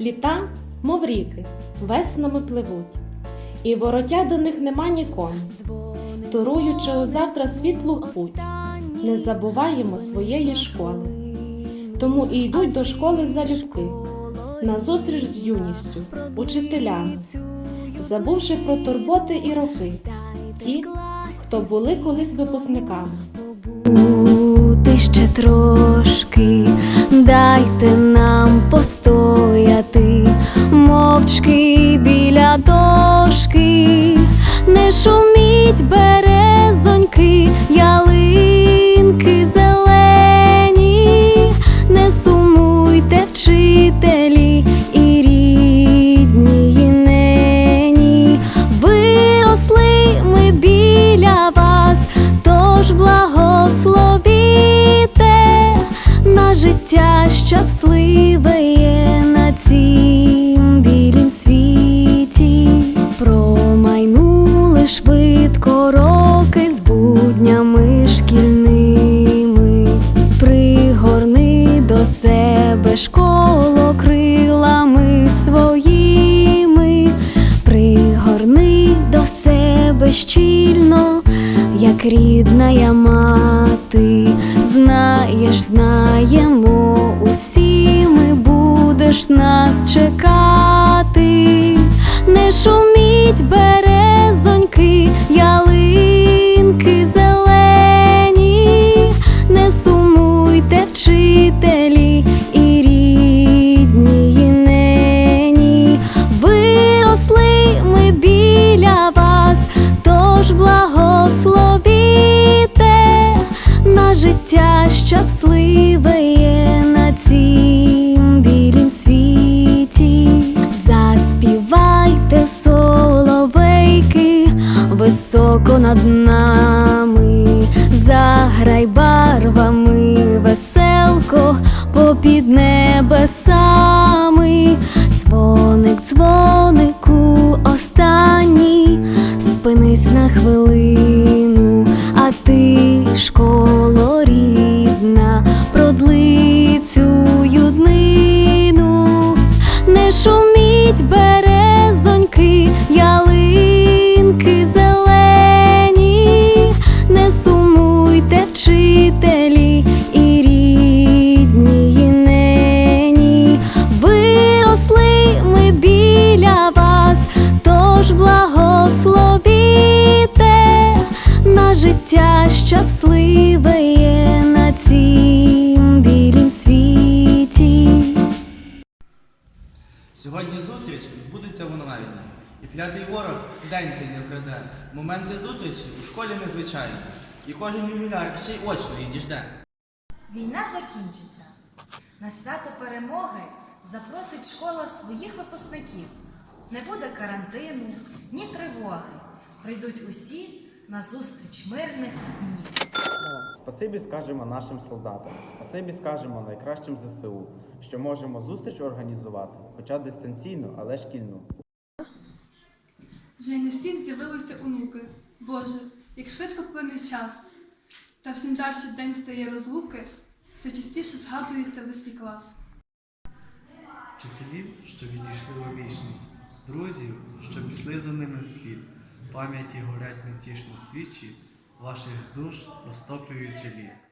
Літа, мов ріки, веснами пливуть, і вороття до них нема нікому. Торуючи у завтра світлу путь, Не забуваємо своєї школи. Тому і йдуть до школи залюбки, назустріч з юністю, учителям, забувши про турботи і роки, ті, хто були колись випускниками. Бути ще трошки, шуміть березоньки, ялинки зелені, не сумуйте вчителі і рідні й нені. Виросли ми біля вас, тож благословіте на життя щасливе на цім як рідна мати. Знаєш, знаємо, усі ми будеш нас чекати. Не шуміть березоньки, високо над нами, заграй барвами веселко попід небесами, дзвоник, дзвонику останній, спинись на хвилину, а ти, школо день цей не вкраде. Моменти зустрічі у школі незвичайні. І кожен ювіляр ще й очно її жде. Війна закінчиться. На свято перемоги запросить школа своїх випускників. Не буде карантину, ні тривоги. Прийдуть усі на зустріч мирних днів. Спасибі скажемо нашим солдатам, спасибі скажемо найкращим ЗСУ, що можемо зустріч організувати, хоча дистанційно, але шкільну. Вже й на світ з'явилися онуки. Боже, як швидко плине час. Та втім далі день стає розлуки, все частіше згадуєте ви свій клас. Вчителів, що відійшли у вічність, друзів, що пішли за ними вслід. Пам'яті горять невтішно свічі, ваших душ розтоплюючи лід.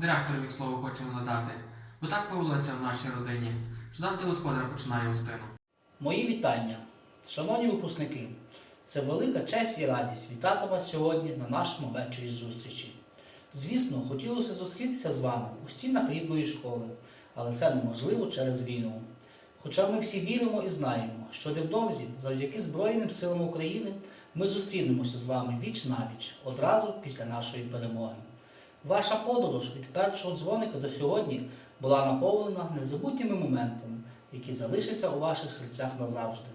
Директорові слово хочемо надати, бо так повелося в нашій родині, що завжди господар починає гостину. Мої вітання, шановні випускники. Це велика честь і радість вітати вас сьогодні на нашому вечорі зустрічі. Звісно, хотілося зустрітися з вами у стінах рідної школи, але це неможливо через війну. Хоча ми всі віримо і знаємо, що невдовзі, завдяки Збройним силам України, ми зустрінемося з вами віч навіч одразу після нашої перемоги. Ваша подорож від першого дзвоника до сьогодні була наповнена незабутніми моментами, які залишаться у ваших серцях назавжди.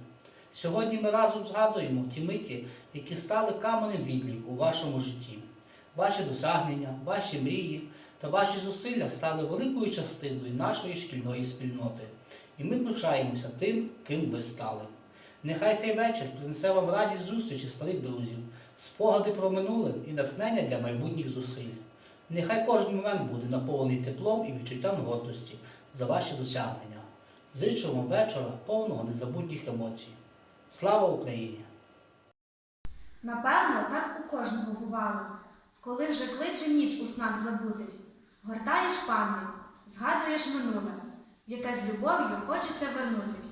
Сьогодні ми разом згадуємо ті миті, які стали каменем відліку у вашому житті. Ваші досягнення, ваші мрії та ваші зусилля стали великою частиною нашої шкільної спільноти, і ми пишаємося тим, ким ви стали. Нехай цей вечір принесе вам радість зустрічі старих друзів, спогади про минуле і натхнення для майбутніх зусиль. Нехай кожен момент буде наповнений теплом і відчуттям гордості за ваші досягнення. Вам вечора повного незабутніх емоцій. Слава Україні! Напевно, так у кожного бувало, коли вже кличе ніч у снах забутись. Гортаєш пам'ять, згадуєш минуле, в яке з любов'ю хочеться вернутись.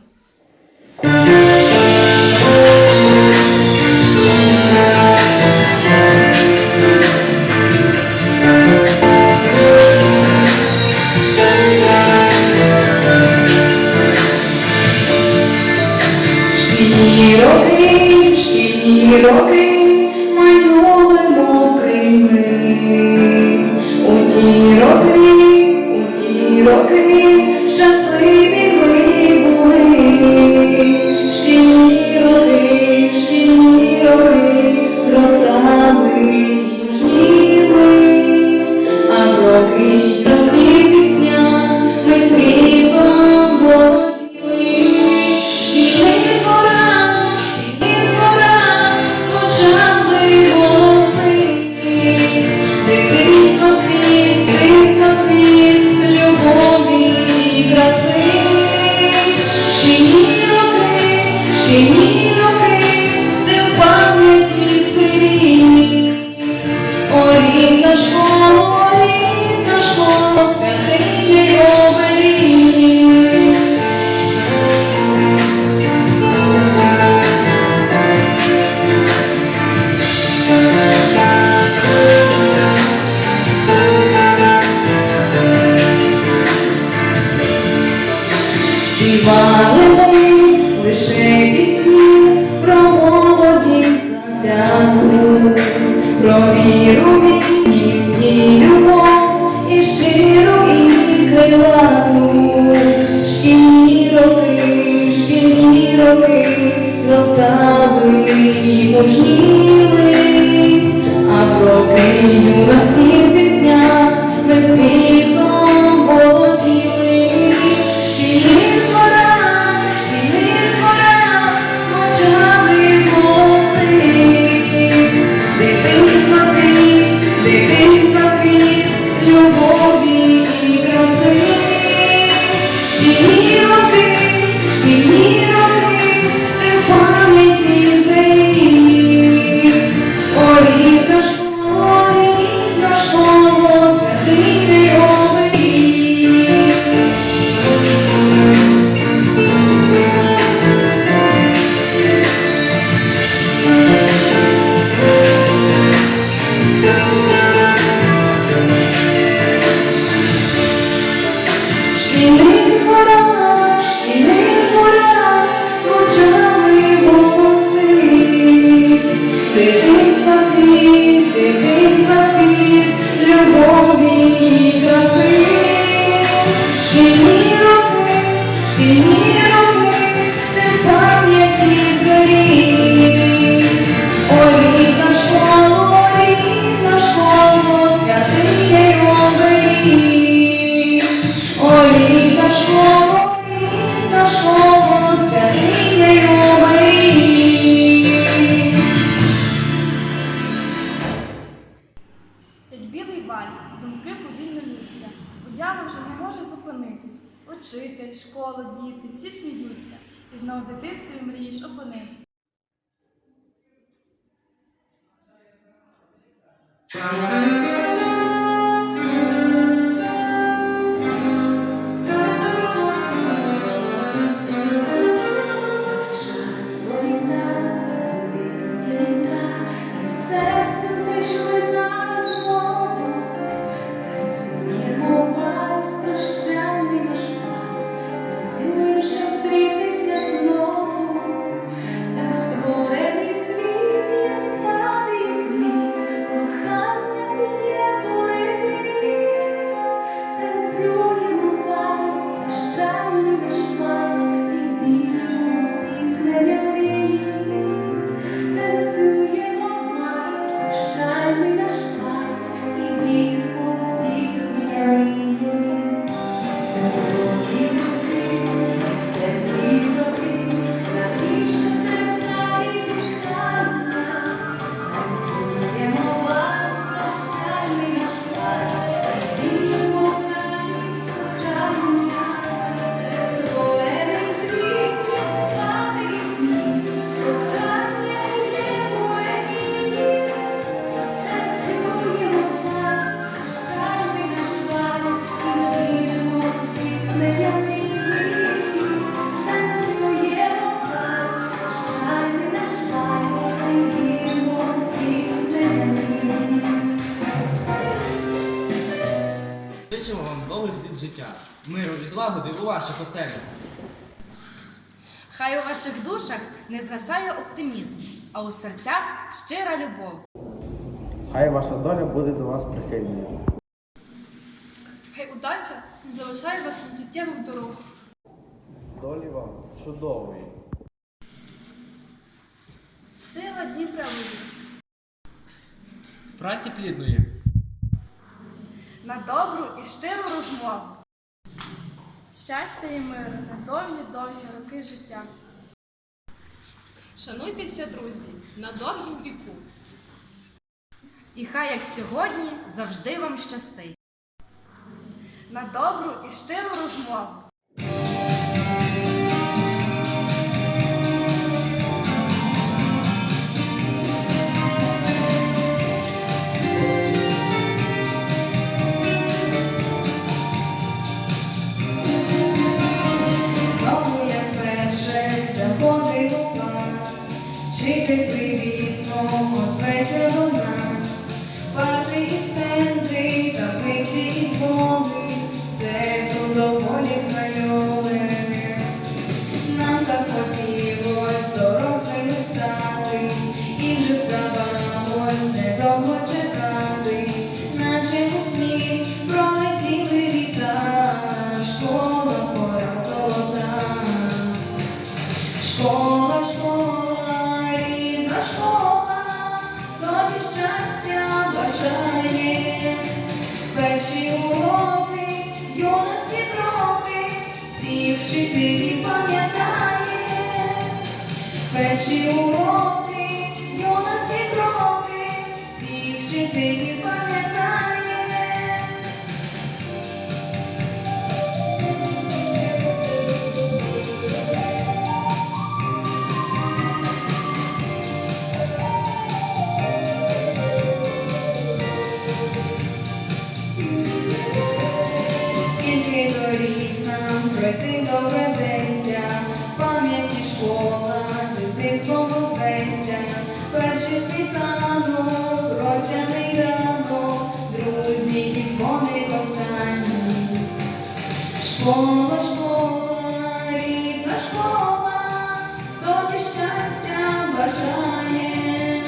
ঋণী Шкільні роки, шкільні роки, в пам'яті білий вальс, думки повільно ллються, уява вже не може зупинитись. Учитель, школа, діти, всі сміються, і знову в дитинстві мрієш опинитись. Оселях. Хай у ваших душах не згасає оптимізм, а у серцях щира любов. Хай ваша доля буде до вас прихильною. Хай удача не залишає вас на життєвих дорог. Долі вам чудової. Сила Дніпра буде. Праці плідної. На добру і щиру розмову. Щастя і миру на довгі-довгі роки життя. Шануйтеся, друзі, на довгім віку. І хай як сьогодні завжди вам щастить. На добру і щиру розмову. Школа, Школа, школа, рідна школа, тобі щастя бажає.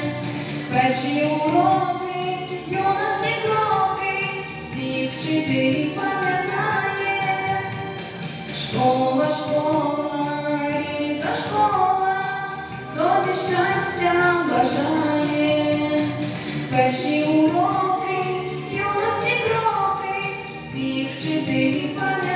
Перші уроки, юності кроки, всіх вчителів пам'ятає. Школа, школа, рідна школа, тобі щастя бажає. Перші уроки, юності кроки, всіх вчителів пам'ятає.